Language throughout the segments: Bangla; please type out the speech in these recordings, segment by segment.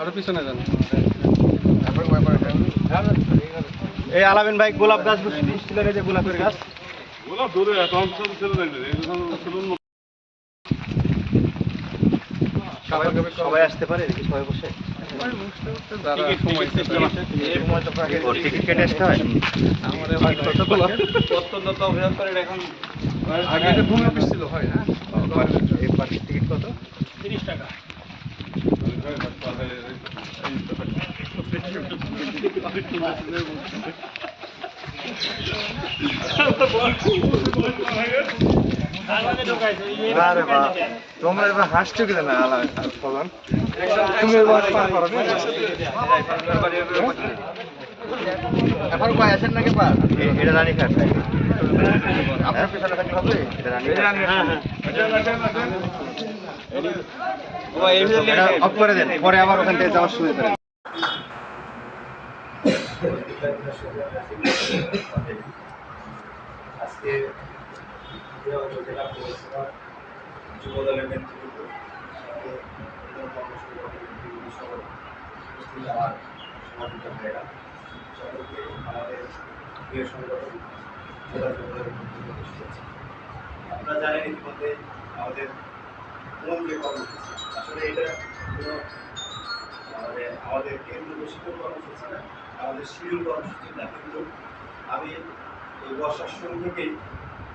আরও পিছনে যান এই আলামিন ভাই গোলাপ গাছ বুঝছিলেন এই যে গোলাপের গাছ। সবাই সবাই আসতে পারে সবাই বসে। টিকিট কেটে আসতে হয় আমাদের কতগুলো অত্যন্ত অভিযোগ এখন আগে ভূমি ছিল এই পার্টির টিকিট কত আরে তোমরা এবার হাসছো কি না? আলামিন ফলন তুমি এবার পার করো এখন কয় আছেন নাকি পা এটা রানী খাট পরে আবার ওখান থেকে যাওয়ার সুবিধা করেন আমাদের প্রিয় সংগঠন যুব দলের নেতৃত্ব আপনারা ইতিমধ্যে আমাদের মূল যে কর্মসূচি আসলে এটা কোনো মানে আমাদের কেন্দ্র ঘোষিত কর্মসূচি না, আমাদের শিডিউল কর্মসূচি না। কিন্তু আমি এই বর্ষার শুরু থেকেই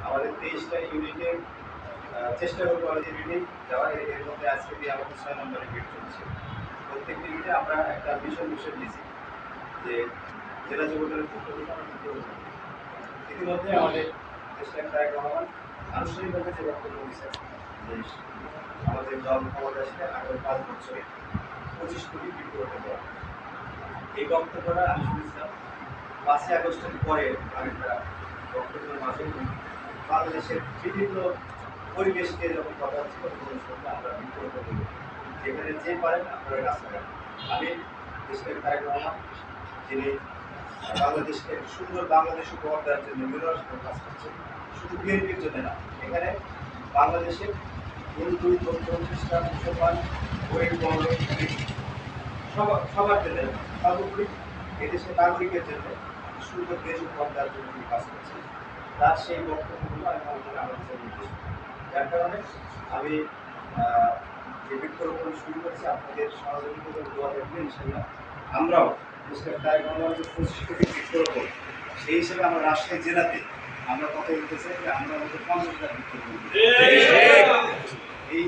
আমাদের তেইশটা ইউনিটের চেষ্টা করব আমাদের ইউনিট যাওয়ার। এর মধ্যে আজকে দিয়ে আমাদের ছয় নম্বরে গেট চলছে। প্রত্যেকটি ইউনিটে আমরা একটা মিশন মিশন দিয়েছি যে জেলা যুবদলের পক্ষ আমরা। ইতিমধ্যে আমাদের তারেক রহমান আনুষ্ঠানিকভাবে যে বক্তব্য যে আমাদের ক্ষমতা আসলে আগামী পাঁচ বছরে পঁচিশ কোটি করতে দেওয়া এই বক্তব্যটা আমি শুনেছিলাম। পাঁচই আগস্টের পরে আরেকটা বক্তব্যের মাঝে বাংলাদেশের বিভিন্ন পরিবেশকে যখন কথা হচ্ছে, তখন আমরা বিপরীত করি। যেখানে যে পারেন, আপনারা কাজ করেন। আমি দেশের তারেক রহমান যিনি বাংলাদেশকে সুন্দর বাংলাদেশ উপহার দেওয়ার জন্য নিরস কাজ করছেন শুধু বিএনপির জন্য না, এখানে বাংলাদেশের হিন্দু বৌদ্ধ খ্রিস্টান মুসলমান, গরিব, বড় সবার সবার জন্য সর্বোপরি এদেশের নাগরিকের জন্য সুন্দর দেশ উপহার দেওয়ার জন্য তিনি কাজ করছেন তার সেই বক্তব্যগুলো আমি মনে আমাদের উদ্দেশ্য। যার কারণে আমি যে বৃক্ষরোপণ শুরু করেছি, আপনাদের সহযোগিতা দোয়া থাকবে ইনশাল্লাহ আমরাও মিস্টার তারেক রহমানের যে পঁচিশ কোটি বৃক্ষরোপণ সেই হিসেবে আমরা রাজশাহী জেলাতে আমরা কথা বলতে চাই যে আমরা আমাদের পঞ্চাশ হাজার বৃক্ষরোপণ করব। এই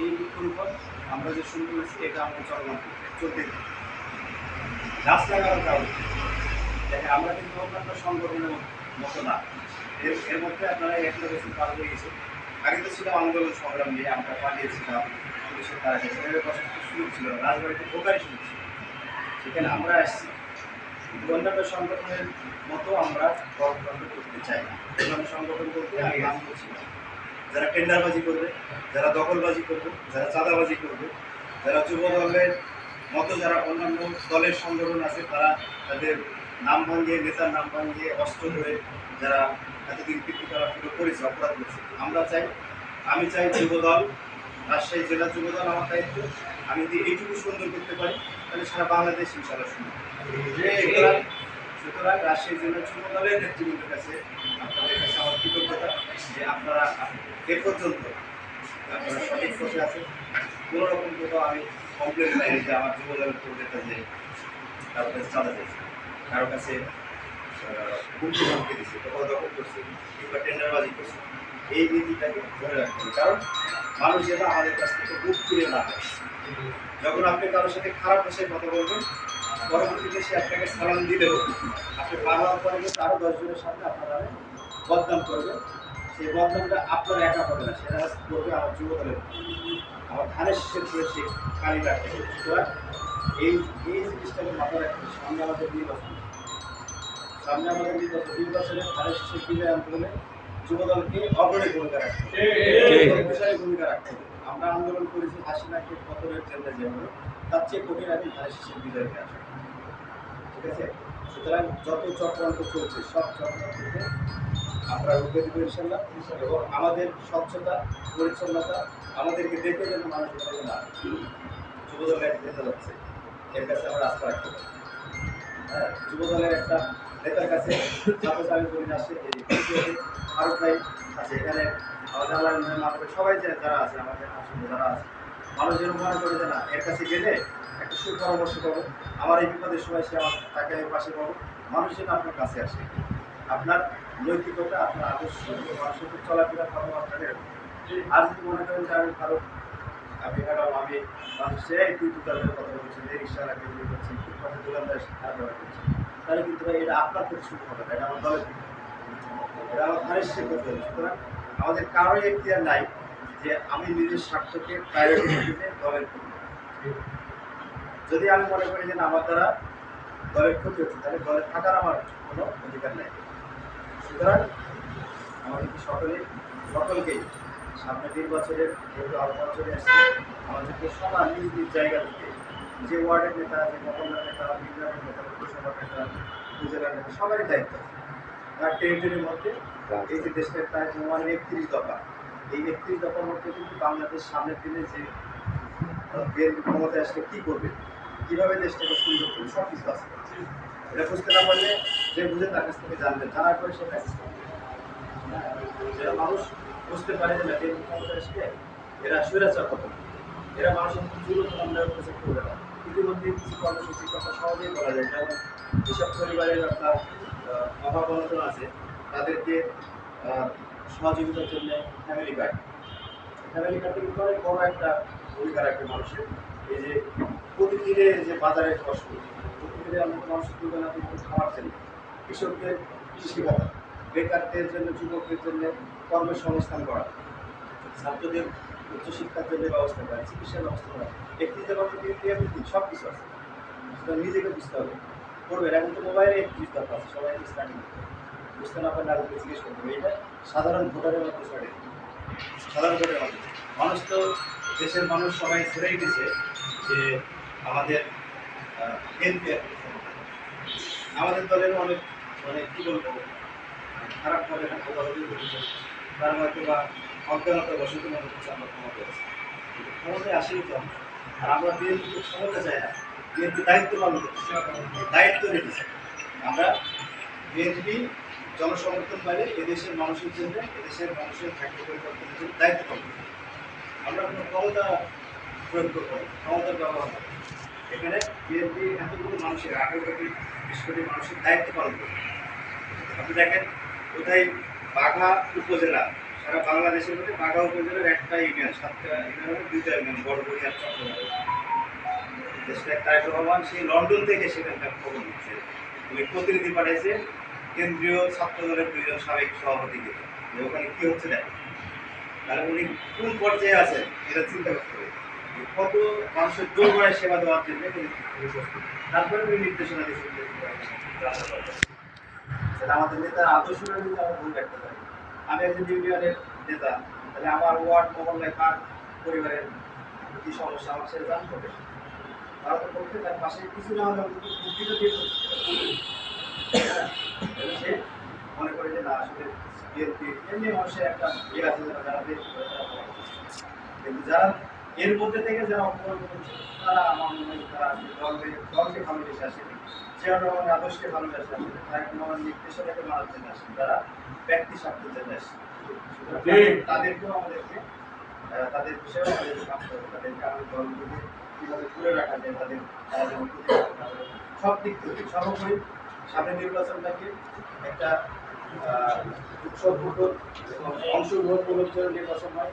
এই বৃক্ষরোপণ আমরা যে শুরু করেছি, এটা আমরা চলমান চলতে। গাছ লাগানোর আমরা কিন্তু অন্যান্য সংগঠনের মতো না। এর এর মধ্যে আপনারা একটা বছর পার হয়ে গেছে। আগে ছিল আন্দোলন সংগ্রাম নিয়ে আমরা পালিয়েছিলাম, পুলিশের তারা ছিল রাজবাড়িতে ঢোকারই সুযোগ ছিল সেখানে আমরা আসছি। অন্যান্য সংগঠনের মতো আমরা গণতন্ত্র করতে চাই না। সংগঠন বলতে আমি নাম বলছি যারা টেন্ডারবাজি করবে, যারা দখলবাজি করবে, যারা চাঁদাবাজি করবে, যারা যুব দলের মতো যারা অন্যান্য দলের সংগঠন আছে, তারা তাদের নাম ভাঙিয়ে, নেতার নাম ভাঙিয়ে, অস্ত্র ধরে যারা এতদিন কৃতি করাগুলো করেছে, অপরাধ করেছে। আমরা চাই, আমি চাই যুব দল, রাজশাহী জেলা যুব দল আমার দায়িত্ব। আমি যদি এইটুকু সুন্দর করতে পারি তাহলে সারা বাংলাদেশ ইনশাল্লাহ সুন্দর সুতরাং সুতরাং রাজশাহী জেলা যুব দলের নেতৃবৃন্দের কাছে আপনাদের কাছে আমার কৃতজ্ঞতা যে আপনারা এ পর্যন্ত আপনারা সঠিক পথে আছেন। কোনো রকম কোথাও আমি কমপ্লেন নাই যে আমার যুব দলের প্রজেক্টটা যে কারও কাছে চাঁদা দিয়েছে। কারও কাছে হুমকি ধমকি দিচ্ছে কোথাও দখল করছে কিংবা টেন্ডারবাজি করছে। এই নীতিটাকে ধরে রাখতে কারণ মানুষ যেন আমাদের কাছ থেকে বুক ফিরে না যখন আপনি কারোর সাথে খারাপ ভাষায় কথা বলবেন, পরবর্তীতে সে আপনাকে সালাম দিলেও আপনি পার পরে কিন্তু আরও দশজনের সামনে আপনারা নামে বদনাম করবে সেই বদনামটা আপনার একা হবে না, সেটা করবে আমার যুব দলের আমার ধানের শেষের করে কালি রাখতে হবে সুতরাং এই এই জিনিসটাকে মাথায় রাখতে। সামনে আমাদের নির্বাচন। সামনে আমাদের নির্বাচন। নির্বাচনে ধানের শেষের বিজয় আনতে হলে যুব দলকে অগ্রণী ভূমিকা রাখতে হবে শক্তিশালী ভূমিকা রাখতে হবে আমরা আন্দোলন করেছি হাসিনাকে পতনের জন্য যেভাবে তার চেয়ে কঠিন আমি ধানের শেষের বিজয়কে আসা ঠিক আছে? সুতরাং যত চক্রান্ত চলছে সব চক্রান্তকে আমরা রুখে দেবো ইনশাল্লাহ এবং আমাদের স্বচ্ছতা পরিচ্ছন্নতা আমাদেরকে দেখে যেন মানুষ না যুবদলের এক নেতা যাচ্ছে এর কাছে আমরা আস্থা রাখতে পারি। হ্যাঁ যুবদলের একটা নেতার কাছে আসছে এই দ্বিতীয়তে ফারুক ভাই আছে, এখানে আল্লাহ মাহবুব সবাই যে যারা আছে, আমাদের আসলে যারা আছে মানুষ যেন মনে করে যে না, এর কাছে গেলে একটা সুপরামর্শ পাবো আমার এই বিপদের সময় সে আমার তাকে পাশে পাবো মানুষ যেন আপনার কাছে আসে আপনার নৈতিকতা, আপনার আদর্শ, মানুষের চলাফেরা কথাবার্তা এরকম। আর যদি মনে করেন যে আমি ভালো আমি ম্যাডাম, আমি এই তুই তুতাদের কথা বলছি এই রিক্সা রাখতে ইয়ে করছি ফুটপাথে দোকানদার ব্যবহার করছি। তাহলে কিন্তু ভাই এটা আপনার থেকে শুরু হবে এটা আমার দলের এটা আমার ধানের শেষ করতে হবে। সুতরাং আমাদের কারোই এখতিয়ার নাই যে আমি নিজের স্বার্থকে প্রায়োরিটি দিতে দলের যদি আমি মনে করি যে আমার দ্বারা দলের ক্ষতি হচ্ছে, তাহলে দলে থাকার আমার কোনো অধিকার নেই। সুতরাং আমাদেরকে সকলে, সকলকেই সামনে নির্বাচনের যেহেতু আলোচনা চলে আসছে, আমাদেরকে সবার নিজ নিজ জায়গা থেকে যে ওয়ার্ডের নেতা, যে মহল্লার নেতা বিজ্ঞানের নেতা পৌরসভার নেতা, উপজেলার নেতা, সবারই দায়িত্ব আছে। তার টেরিটরির মধ্যে এই যে দেশের প্রায় মানে একত্রিশ দফা, এই একত্রিশ দফার মধ্যে কিন্তু বাংলাদেশ সামনের দিনে যে ক্ষমতায় আসলে কী করবে, কীভাবে দেশটাকে সুন্দর করবে সব কিছু আছে। এটা বুঝতে না পারলে যে বুঝে তার কাছ থেকে জানবে, জানার পরে যেটা মানুষ বুঝতে পারে যে না ক্ষমতায় আসলে এরা স্বৈরাচার কত এরা মানুষের জুলুম অন্যায় উপরে করবে না ইতিমধ্যে কিছু কর্মসূচির কথা সহজেই বলা যায়। যেমন যেসব পরিবারের আপনার অভাব অনটন আছে, তাদেরকে সহযোগিতার জন্য ফ্যামিলি কার্ড ফ্যামিলি কার্ডটা কিন্তু অনেক বড় একটা ভূমিকা রাখে মানুষের। এই যে প্রতিদিনে যে বাজারে কষ্ট প্রতিদিনে আমরা মানুষের কিন্তু খাওয়ার জন্য কৃষকদের কৃষি ভাতা বেকারদের জন্য, যুবকদের জন্য কর্মসংস্থান করা, ছাত্রদের উচ্চশিক্ষার জন্য ব্যবস্থা করা, চিকিৎসার ব্যবস্থা করা একটি যেমন ক্রিয়াবৃত্তি সব কিছু আছে। সুতরাং নিজেকে বুঝতে হবে। করবেন, এখন তো মোবাইলে একত্রিশ দরকার সবাই স্টার্টিং বুঝতে না পারলে আগে জিজ্ঞেস করতে হবে, এটা সাধারণ ভোটারের মধ্যে ছড়ে সাধারণ ভোটারের মধ্যে মানুষ তো দেশের মানুষ সবাই ছেড়েই দিছে যে আমাদের এনপি আমাদের দলের অনেক মানে কী বলব খারাপভাবে না কোথাও তার হয়তো বা অজ্ঞানতা বসত মনে করছে আমরা ক্ষমতা কিন্তু ক্ষমতায় আসেনি তো। আর আমরা বিএনপি ক্ষমতা চাই না। বিএনপি দায়িত্ব পালন করছি দায়িত্ব রেখেছি। আমরা বিএনপি জনসমর্থন পাইলে এদেশের মানুষের জন্য এদেশের মানুষের খাদ্য পরিবর্তনের জন্য দায়িত্ব পালন করি। আমরা কোনো ক্ষমতা প্রয়োগ করব না, ক্ষমতার ব্যবহার করব এখানে বিএনপি এতগুলো মানুষের আঠারো কোটি বিশ কোটি মানুষের দায়িত্ব পালন করবে। আপনি দেখেন কোথায়? বাঘা উপজেলা। সারা বাংলাদেশের মধ্যে বাঘা উপজেলার একটা ইউনিয়ন, সাতটা ইউনিয়নের দুইটা ইউনিয়ন বড়বড়ি আর চট্টগ্রাম দেশটা তারেক রহমান সেই লন্ডন থেকে সেখানকার খবর নিচ্ছে। উনি প্রতিনিধি পাঠাইছে কেন্দ্রীয় ছাত্র দলের দুইজন সাবেক সভাপতিকে। যে ওখানে কি হচ্ছে দেখ। তাহলে উনি কোন পর্যায়ে আছেন এটা চিন্তা করতে হবে। কত মানুষের দোরগোড়ায় সেবা দেওয়ার জন্য তারপরে উনি নির্দেশনা দিয়েছেন। সেটা আমাদের নেতার আদর্শটা কিন্তু আমরা ভুল রাখতে পারি আমি একজন ইউনিয়নের নেতা, তাহলে আমার ওয়ার্ড মহল্লায় কার পরিবারের কি সমস্যা? আমার সেটা জানতে হবে। তারা তো করতে তার পাশে কিছু না হলে বুদ্ধিটা দিয়ে সে মনে করে যে না, আসলে এমনি মানুষের একটা ইয়ে আছে, যারা যারা। কিন্তু যারা এর মধ্যে থেকে যারা অপরাধ করছে তারা আমার মনে হয় তারা দলকে দলকে ভালোবেসে আসেনি। জিয়া রহমান আদর্শকে ভালোবেসে আসেন। তারেক রহমান নির্দেশনাকে মানার জন্য আসেন তারা ব্যক্তি স্বার্থের জন্য আসেন। তাদেরকেও আমাদেরকে তাদের বিষয়েও আমাদের কাজ করতে তাদেরকে আমাদের দলগুলোকে কীভাবে তুলে রাখা যায় তাদের তারা করে। সব দিক থেকে। সর্বোপরি সামনে নির্বাচনটাকে একটা উৎসবমুখর এবং অংশগ্রহণমূলক যেন নির্বাচন হয়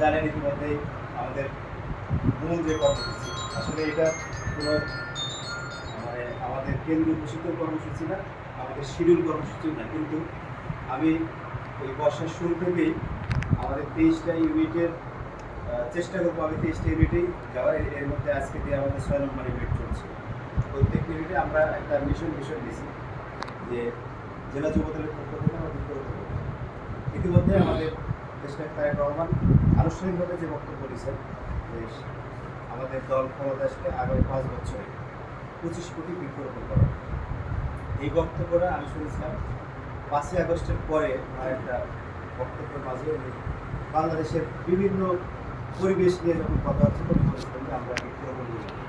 জানেন ইতিমধ্যেই আমাদের মূল যে কর্মসূচি। আসলে এটা কোনো মানে আমাদের কেন্দ্রীয় ঘোষিত কর্মসূচি না, আমাদের শিডিউল কর্মসূচিও না। কিন্তু আমি ওই বর্ষার শুরু থেকেই আমাদের তেইশটা ইউনিটের চেষ্টা করব আমি তেইশটা ইউনিটেই যাওয়ার। এর- মধ্যে আজকে দিয়ে আমাদের ছয় নম্বর ইউনিট চলছে। প্রত্যেক ইউনিটে আমরা একটা মিশন মিশন দিছি যে জেলা যুবদলের পক্ষ থেকে করব। ইতিমধ্যে আমাদের দেশনায়ক তারেক রহমান আনুষ্ঠানিকভাবে যে বক্তব্য দিয়েছেন যে আমাদের দল ক্ষমতা আসলে আগামী পাঁচ বছরে পঁচিশ কোটি বৃক্ষরোপণ করা এই বক্তব্যটা আমি শুনেছিলাম পাঁচই আগস্টের পরে আমার একটা বক্তব্যের মাঝে বাংলাদেশের বিভিন্ন পরিবেশ নিয়ে যখন কথা হচ্ছে, তখন আমরা বৃক্ষরোপণ।